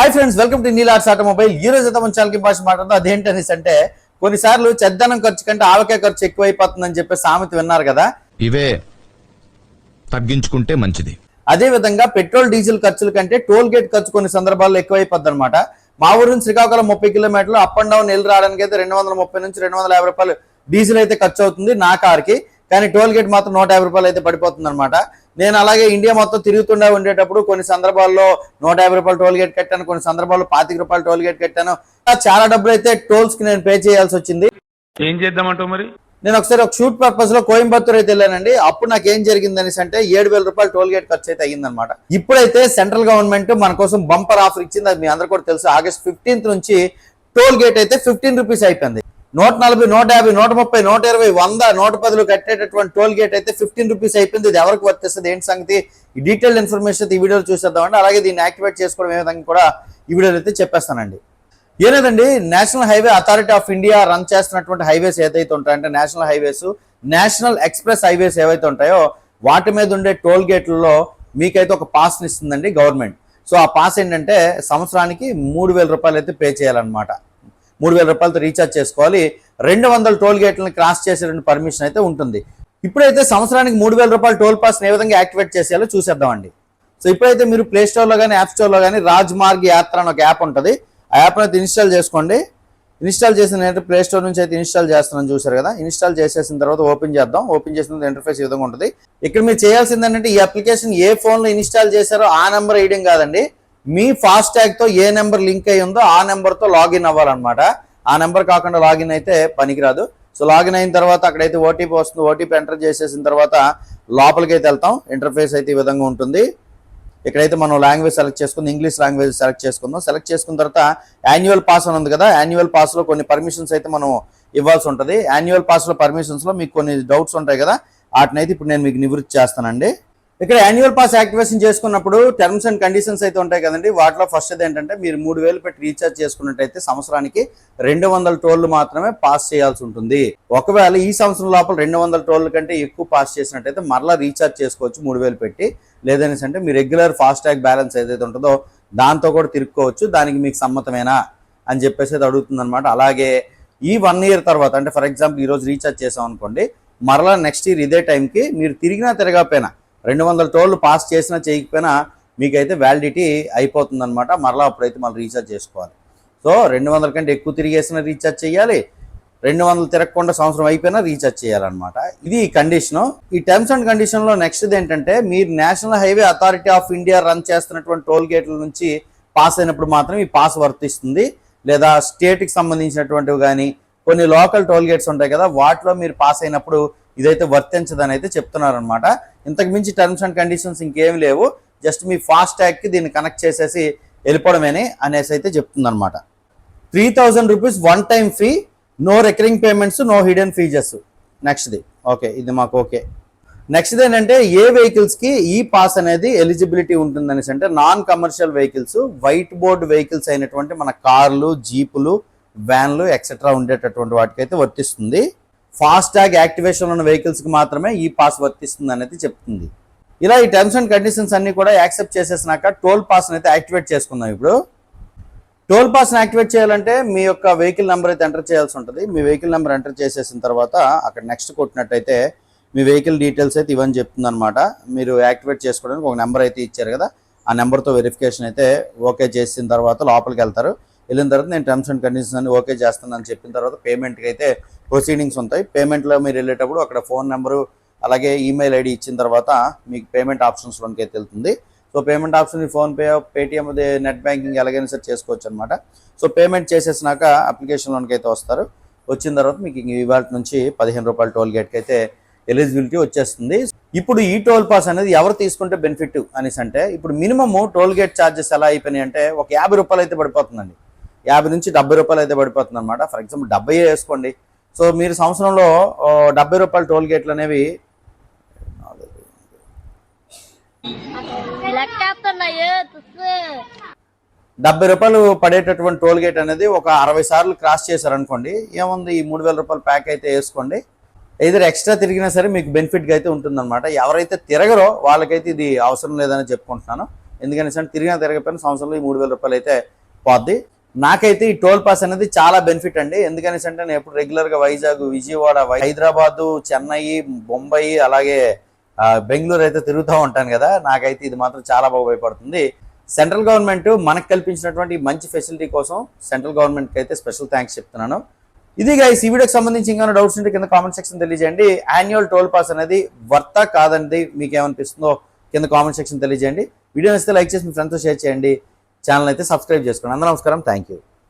Hi friends welcome to Neelars automobile ఈ రోజు అయితే మన చాలకి భాష మాట్లాడుతూ అదేంటనేసి అంటే కొన్నిసార్లు చెద్దనం ఖర్చు కంటే ఆవకాయ ఖర్చు ఎక్కువైపోతుందని చెప్పి సామెత విన్నారు కదా. ఇవే తగ్గించుకుంటే మంచిది. అదే విధంగా పెట్రోల్ డీజిల్ ఖర్చుల కంటే టోల్ గేట్ ఖర్చు కొన్ని సందర్భాల్లో ఎక్కువైపోద్ది అనమాట మా ఊరు నుంచి శ్రీకాకుళం ముప్పై కిలోమీటర్లు అప్ అండ్ డౌన్ వెళ్ళి రావడానికి అయితే రెండు వందల ముప్పై నుంచి రెండు వందల యాభై రూపాయలు డీజిల్ అయితే ఖర్చు అవుతుంది నా కార్కి. కానీ టోల్ గేట్ మాత్రం నూట యాభై రూపాయలు అయితే పడిపోతుంది అనమాట నేను అలాగే ఇండియా మొత్తం తిరుగుతుండే ఉండేటప్పుడు కొన్ని సందర్భాల్లో నూట యాభై రూపాయలు టోల్ గేట్ కట్టాను కొన్ని సందర్భాల్లో పాతిక రూపాయలు టోల్ గేట్ కట్టాను. చాలా డబ్బులు అయితే టోల్స్కి నేను పే చేయాల్సి వచ్చింది. ఏం చేద్దామంటావు మరి? నేను ఒకసారి ఒక షూట్ పర్పస్లో కోయంబత్తూర్ అయితే వెళ్ళానండి. అప్పుడు నాకు ఏం జరిగింది అనేసి అంటే ఏడు వేల రూపాయలు టోల్ గేట్ ఖర్చు అయితే అయ్యిందనమాట ఇప్పుడైతే సెంట్రల్ గవర్నమెంట్ మన కోసం బంపర్ ఆఫర్ ఇచ్చింది. అది మీ అందరు కూడా తెలుసు. ఆగస్ట్ ఫిఫ్టీన్త్ నుంచి టోల్ గేట్ అయితే ఫిఫ్టీన్ రూపీస్ అయిపోయింది. నూట నలభై నూట యాభై నూట ముప్పై నూట ఇరవై వంద నూట పదులు కట్టేటటువంటి టోల్ గేట్ అయితే ఫిఫ్టీన్ రూపీస్ అయిపోయింది. ఇది ఎవరికి వర్తిస్తుంది? ఏంటి సంగతి? ఈ డీటెయిల్ ఇన్ఫర్మేషన్ ఈ వీడియోలో చూసేద్దామండి. అలాగే దీన్ని యాక్టివేట్ చేసుకోవడం ఏ విధంగా కూడా ఈ వీడియోలో అయితే చెప్పేస్తానండి. ఏలేదండి National Highway Authority of India run చేస్తున్నటువంటి హైవేస్ ఏదైతే ఉంటాయంటే national highways national expressway highways ఏవైతే ఉంటాయో వాటి మీద ఉండే టోల్ గేట్లలో మీకైతే ఒక పాస్ ఇస్తుందండి గవర్నమెంట్. సో ఆ పాస్ ఏంటంటే సంవత్సరానికి మూడు వేల రూపాయలు అయితే పే చేయాలన్నమాట. మూడు వేల రూపాయలతో రీఛార్జ్ చేసుకోవాలి. రెండు వందల టోల్ గేట్లను క్రాస్ చేసేటువంటి పర్మిషన్ అయితే ఉంటుంది. ఇప్పుడైతే సంవత్సరానికి మూడు వేల రూపాయల టోల్ పాస్ని ఏ విధంగా యాక్టివేట్ చేసేయాలో చూసేద్దామండి. సో ఇప్పుడైతే మీరు ప్లే స్టోర్లో కానీ యాప్ స్టోర్లో కానీ రాజ్మార్గ్ యాత్ర అని ఒక యాప్ ఉంటుంది. ఆ యాప్ అయితే ఇన్స్టాల్ చేసుకోండి. ఇన్స్టాల్ చేసిన నేను ప్లే స్టోర్ నుంచి అయితే ఇన్స్టాల్ చేస్తున్నాను చూసారు కదా. ఇన్స్టాల్ చేసేసిన తర్వాత ఓపెన్ చేద్దాం. ఓపెన్ చేసిన ఇంటర్ఫేస్ ఈ విధంగా ఉంటుంది. ఇక్కడ మీరు చేయాల్సింది ఏంటంటే ఈ అప్లికేషన్ ఏ ఫోన్లో ఇన్స్టాల్ చేశారో ఆ నెంబర్ వేయడం కాదండి. మీ ఫాస్ట్ ట్యాగ్తో ఏ నెంబర్ లింక్ అయ్యి ఉందో ఆ నెంబర్తో లాగిన్ అవ్వాలన్నమాట. ఆ నెంబర్ కాకుండా లాగిన్ అయితే పనికిరాదు. సో లాగిన్ అయిన తర్వాత అక్కడైతే ఓటీపీ వస్తుంది. ఓటీపీ ఎంటర్ చేసేసిన తర్వాత లోపలికి అయితే వెళ్తాం. ఇంటర్ఫేస్ అయితే ఈ విధంగా ఉంటుంది. ఇక్కడైతే మనం లాంగ్వేజ్ సెలెక్ట్ చేసుకుంది. ఇంగ్లీష్ లాంగ్వేజ్ సెలెక్ట్ చేసుకుందాం. సెలెక్ట్ చేసుకున్న తర్వాత యాన్యువల్ పాస్ అని ఉంది కదా యాన్యువల్ పాస్లో కొన్ని పర్మిషన్స్ అయితే మనం ఇవ్వాల్సి ఉంటుంది. యాన్యువల్ పాస్లో పర్మిషన్స్లో మీకు కొన్ని డౌట్స్ ఉంటాయి కదా వాటినైతే ఇప్పుడు నేను మీకు నివృత్తి చేస్తానండి. ఇక్కడ యాన్యువల్ పాస్ యాక్టివేషన్ చేసుకున్నప్పుడు టర్మ్స్ అండ్ కండిషన్స్ అయితే ఉంటాయి కదండి. వాటిలో ఫస్ట్ ఏంటంటే మీరు మూడు వేలు పెట్టి రీఛార్జ్ చేసుకున్నట్టయితే సంవత్సరానికి రెండు వందల టోళ్ళు మాత్రమే పాస్ చేయాల్సి ఉంటుంది. ఒకవేళ ఈ సంవత్సరం లోపల రెండు వందల టోళ్ళ కంటే ఎక్కువ పాస్ చేసినట్టయితే మరలా రీఛార్జ్ చేసుకోవచ్చు మూడు వేలు పెట్టి. లేదనేసి అంటే మీ రెగ్యులర్ ఫాస్ట్ బ్యాలెన్స్ ఏదైతే ఉంటుందో దాంతో కూడా తిరుక్కోవచ్చు. దానికి మీకు సమ్మతమేనా అని చెప్పేసి అది అడుగుతుంది అనమాట అలాగే ఈ వన్ ఇయర్ తర్వాత అంటే ఫర్ ఎగ్జాంపుల్ ఈరోజు రీఛార్జ్ చేసాం అనుకోండి మరలా నెక్స్ట్ ఇయర్ ఇదే టైంకి మీరు తిరిగినా తిరగకపోయినా రెండు వందల టోళ్ళు పాస్ చేసినా చేయకపోయినా మీకైతే వ్యాలిడిటీ అయిపోతుంది అనమాట మరలా అప్పుడైతే మళ్ళీ రీఛార్జ్ చేసుకోవాలి. సో రెండు వందల కంటే ఎక్కువ తిరిగేసినా రీఛార్జ్ చేయాలి. రెండు వందలు తిరగకుండా సంవత్సరం అయిపోయినా రీఛార్జ్ చేయాలన్నమాట. ఇది ఈ ఈ టర్మ్స్ అండ్ కండిషన్లో నెక్స్ట్ ఏంటంటే మీరు National Highway Authority of India run చేస్తున్నటువంటి టోల్ గేట్ల నుంచి పాస్ అయినప్పుడు మాత్రం ఈ పాస్ వర్తిస్తుంది. లేదా స్టేట్కి సంబంధించినటువంటివి కానీ కొన్ని లోకల్ టోల్ గేట్స్ ఉంటాయి కదా వాటిలో మీరు పాస్ అయినప్పుడు ఇదైతే వర్తించదని అయితే చెప్తున్నారనమాట ఇంతకు మించి టర్మ్స్ అండ్ కండిషన్స్ ఇంకేమి లేవు. జస్ట్ మీ ఫాస్ట్ ట్యాగ్కి దీన్ని కనెక్ట్ చేసేసి వెళ్ళిపోవడమేనే అనేసి అయితే చెప్తుందనమాట three thousand rupees one time fee no recurring payments no hidden fees నెక్స్ట్ది okay ఇది మాకు ఓకే నెక్స్ట్ ఏంటంటే ఏ వెహికల్స్కి ఈ పాస్ అనేది ఎలిజిబిలిటీ ఉంటుందనేసి అంటే non commercial vehicles white board vehicles అయినటువంటి మన కార్లు జీపులు వ్యాన్లు ఎక్సెట్రా ఉండేటటువంటి వాటికైతే వర్తిస్తుంది. ఫాస్ట్ ట్యాగ్ యాక్టివేషన్ ఉన్న వెహికల్స్కి మాత్రమే ఈ పాస్ వర్తిస్తుంది అనేది చెప్తుంది. ఇలా ఈ టర్మ్స్ అండ్ కండిషన్స్ అన్ని కూడా యాక్సెప్ట్ చేసేసినాక టోల్ పాస్ని అయితే యాక్టివేట్ చేసుకుందాం ఇప్పుడు. టోల్ పాస్ని యాక్టివేట్ చేయాలంటే మీ యొక్క వెహికల్ నెంబర్ అయితే ఎంటర్ చేయాల్సి ఉంటుంది. మీ వెహికల్ నెంబర్ ఎంటర్ చేసేసిన తర్వాత అక్కడ నెక్స్ట్ కొట్టినట్టయితే మీ వెహికల్ డీటెయిల్స్ అయితే ఇవన్నీ చెప్తుంది అనమాట మీరు యాక్టివేట్ చేసుకోవడానికి ఒక నెంబర్ అయితే ఇచ్చారు కదా ఆ నెంబర్తో వెరిఫికేషన్ అయితే ఓకే చేసిన తర్వాత లోపలికి వెళ్తారు. వెళ్ళిన తర్వాత నేను టర్మ్స్ అండ్ కండిషన్స్ అన్ని ఓకే చేస్తానని చెప్పిన తర్వాత పేమెంట్కి అయితే ప్రొసీడింగ్స్ ఉంటాయి. పేమెంట్లో మీరు వెళ్ళేటప్పుడు అక్కడ ఫోన్ నెంబరు అలాగే ఈమెయిల్ ఐడి ఇచ్చిన తర్వాత మీకు పేమెంట్ ఆప్షన్స్లోకి అయితే వెళ్తుంది. So payment option PhonePe Paytm net banking ఎలాగైనా సరే చేసుకోవచ్చు అనమాట సో పేమెంట్ చేసేసినాక అప్లికేషన్లోకి అయితే వస్తారు. వచ్చిన తర్వాత మీకు ఇవాళ నుంచి పదిహేను రూపాయల టోల్ గేట్కి అయితే ఎలిజిబిలిటీ వచ్చేస్తుంది. ఇప్పుడు ఈ టోల్ పాస్ అనేది ఎవరు తీసుకుంటే బెనిఫిట్ అనేసి అంటే ఇప్పుడు మినిమమ్ టోల్ గేట్ ఛార్జెస్ ఎలా అయిపోయినాయి అంటే ఒక యాభై రూపాయలు అయితే పడిపోతుందండి. యాభై నుంచి డెబ్బై రూపాయలు అయితే పడిపోతుంది అనమాట ఫర్ ఎగ్జాంపుల్ డెబ్బై వేసుకోండి. సో మీరు సంవత్సరంలో డెబ్బై రూపాయల టోల్ గేట్లు అనేవి డెబ్బై రూపాయలు పడేటటువంటి టోల్ గేట్ అనేది ఒక అరవై సార్లు క్రాస్ చేశారనుకోండి ఏముంది ఈ మూడు వేల రూపాయల ప్యాక్ అయితే వేసుకోండి. ఏదైనా ఎక్స్ట్రా తిరిగినా సరే మీకు బెనిఫిట్గా అయితే ఉంటుందన్నమాట. ఎవరైతే తిరగరో వాళ్ళకైతే ఇది అవసరం లేదని చెప్పుకుంటున్నాను. ఎందుకని తిరిగినా తిరగకపోయినా సంవత్సరంలో ఈ మూడు వేల రూపాయలు అయితే పోద్ది. నాకైతే ఈ టోల్ పాస్ అనేది చాలా బెనిఫిట్ అండి. ఎందుకనేసి అంటే నేను ఎప్పుడు రెగ్యులర్గా వైజాగ్ విజయవాడ హైదరాబాదు చెన్నై బొంబాయి అలాగే బెంగళూరు అయితే తిరుగుతూ ఉంటాను కదా నాకైతే ఇది మాత్రం చాలా బాగా ఉపయోగపడుతుంది. సెంట్రల్ గవర్నమెంట్ మనకు కల్పించినటువంటి మంచి ఫెసిలిటీ కోసం సెంట్రల్ గవర్నమెంట్కి అయితే స్పెషల్ థ్యాంక్స్ చెప్తున్నాను. ఇది గైస్ ఈ వీడియోకి సంబంధించి ఇంకా డౌట్స్ ఉంటే కింద కామెంట్ సెక్షన్ తెలియజేయండి. యాన్యువల్ టోల్ పాస్ అనేది వర్త కాదనేది మీకు ఏమనిపిస్తుందో కింద కామెంట్ సెక్షన్ తెలియజేయండి. వీడియో నచ్చితే లైక్ చేసి మీ ఫ్రెండ్స్తో షేర్ చేయండి. ఛానల్ అయితే సబ్స్క్రైబ్ చేసుకోండి. అందరూ నమస్కారం. Thank you